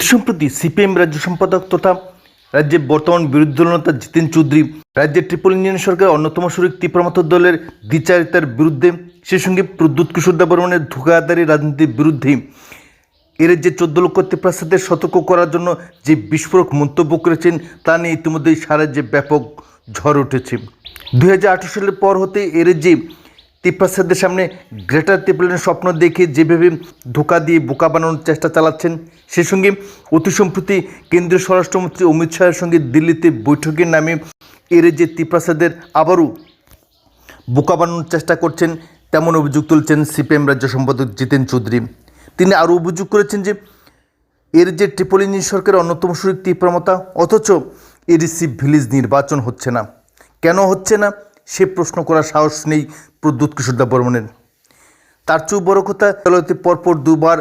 অতি সম্প্রতি সিপিএম রাজ্য সম্পাদক তথা রাজ্যের বর্তমান বিরোধী দলনেতা জিতেন চৌধুরী। রাজ্যের ট্রিপল ইঞ্জিন সরকারের অন্যতম শরিক তীব্রমত দলের দ্বিচারিতার বিরুদ্ধে সে সঙ্গে প্রদ্যুৎ কিশোর দেববর্মনের ধোকাদারি রাজনীতির বিরুদ্ধে। এর যে চোদ্দ লক্ষ তীপ্রাসাদের সতর্ক করার জন্য যে বিস্ফোরক মন্তব্য করেছেন, তা নিয়ে ইতিমধ্যেই সারা যে ব্যাপক ঝড় উঠেছে। দু হাজার আঠেরো সালের পর হতে এর যে তীপ্রাসাদের সামনে গ্রেটার ত্রিপুলের স্বপ্ন দেখে যেভাবে ধোকা দিয়ে বোকা বানানোর চেষ্টা চালাচ্ছেন সে সঙ্গে অতি সম্প্রতি কেন্দ্রীয় স্বরাষ্ট্রমন্ত্রী অমিত শাহের সঙ্গে দিল্লিতে বৈঠকের নামে এর যে ত্রিপ্রাসাদের আবারও বোকা বানানোর চেষ্টা করছেন, তেমন অভিযোগ তুলছেন সিপিএম রাজ্য সম্পাদক জিতেন চৌধুরী। তিনি আরও অভিযোগ করেছেন যে, এর যে ট্রিপল ইঞ্জিন সরকারের অন্যতম শরিক তীব্রমতা অথচ এডিসি ভিলেজ নির্বাচন হচ্ছে না। কেন হচ্ছে না? সে প্রশ্ন করার সাহস নেই প্রদ্যুৎ কিশোরদা বর্মনের। তার চেয়েও বড় কথা, আদালতে পরপর দুবার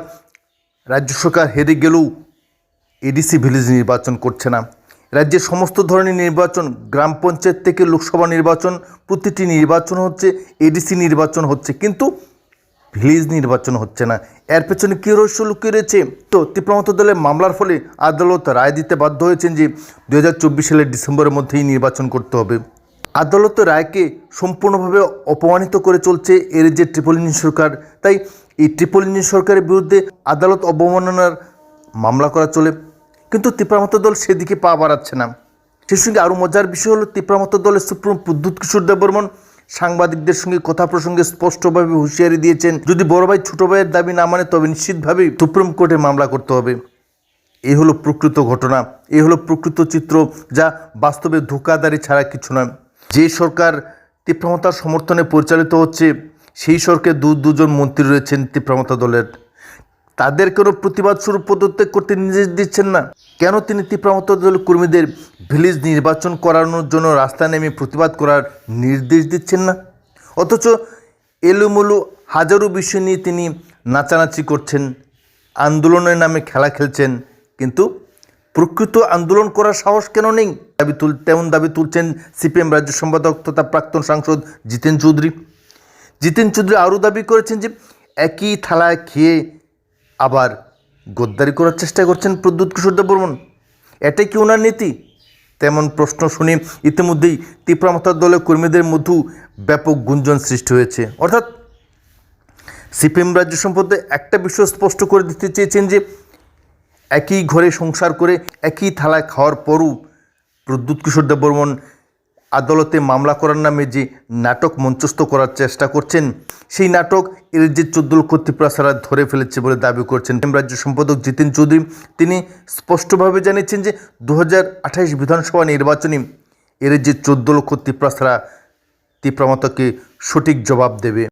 রাজ্য সরকার হেরে গেলেও এডিসি ভিলেজ নির্বাচন করছে না। রাজ্যের সমস্ত ধরনের নির্বাচন, গ্রাম পঞ্চায়েত থেকে লোকসভা নির্বাচন, প্রতিটি নির্বাচন হচ্ছে, এডিসি নির্বাচন হচ্ছে, কিন্তু ভিলেজ নির্বাচন হচ্ছে না। এর পেছনে কী রহস্য লুকিয়ে রয়েছে? তো তীব্রমত দলের মামলার ফলে আদালত রায় দিতে বাধ্য হয়েছেন যে দু হাজার চব্বিশ সালের ডিসেম্বরের মধ্যেই নির্বাচন করতে হবে। আদালত রায়কে সম্পূর্ণভাবে অপমানিত করে চলছে এর যে ট্রিপল ইঞ্জিন সরকার, তাই এই ট্রিপল ইঞ্জিন সরকারের বিরুদ্ধে আদালত অবমাননার মামলা করা চলে। কিন্তু তিপ্রামত দল সেদিকে পা বাড়াচ্ছে না। সেই সঙ্গে আরও মজার বিষয় হলো তিপ্রামত দলের সুপ্রিম প্রদ্যুৎ কিশোর দেববর্মন সাংবাদিকদের সঙ্গে কথা প্রসঙ্গে স্পষ্টভাবে হুঁশিয়ারি দিয়েছেন, যদি বড় ভাই ছোট ভাইয়ের দাবি না মানে তবে নিশ্চিতভাবেই সুপ্রিম কোর্টে মামলা করতে হবে। এই হলো প্রকৃত ঘটনা এই হলো প্রকৃত চিত্র, যা বাস্তবে ধোকাদারি ছাড়া কিছু নয়। যে সরকার তীব্রমতার সমর্থনে পরিচালিত হচ্ছে, সেই সরকারে দু, দুজন মন্ত্রী রয়েছেন তীব্রমতা দলের। তাদের কোনো প্রতিবাদ স্বরূপ পদত্যাগ করতে নির্দেশ দিচ্ছেন না। কেন তিনি তীব্রমতা দল কর্মীদের ভিলেজ নির্বাচন করানোর জন্য রাস্তায় নেমে প্রতিবাদ করার নির্দেশ দিচ্ছেন না? অথচ এলোমেলো হাজারো বিষয় নিয়ে তিনি নাচানাচি করছেন, আন্দোলনের নামে খেলা খেলছেন, কিন্তু প্রকৃত আন্দোলন করার সাহস কেন নেই? দাবি তুল, তেমন দাবি তুলছেন সিপিএম রাজ্য সম্পাদক তথা প্রাক্তন সাংসদ জিতেন চৌধুরী। জিতেন চৌধুরী আরও দাবি করেছেন যে, একই থালায় খেয়ে আবার গদ্দারি করার চেষ্টা করছেন প্রদ্যুৎ কিশোর দেববর্মন। এটাই কি ওনার নীতি? তেমন প্রশ্ন শুনে ইতিমধ্যেই তীব্রমতার দলের কর্মীদের মধ্যেও ব্যাপক গুঞ্জন সৃষ্টি হয়েছে। অর্থাৎ, সিপিএম রাজ্য সম্পদে একটা বিষয় স্পষ্ট করে দিতে চেয়েছেন যে একই ঘরে সংসার করে, একই থালায় খাওয়ার পরও প্রদ্যুৎ কিশোর দেববর্মন আদালতে মামলা করার নামে যে নাটক মঞ্চস্থ করার চেষ্টা করছেন, সেই নাটক এর যে চোদ্দ লক্ষ ধরে ফেলেছে বলে দাবি করছেন রাজ্য সম্পাদক জিতেন চৌধুরী। তিনি স্পষ্টভাবে জানিয়েছেন যে দু বিধানসভা নির্বাচনে এর যে চোদ্দ লক্ষ তীব্রমতাকে সঠিক জবাব দেবে।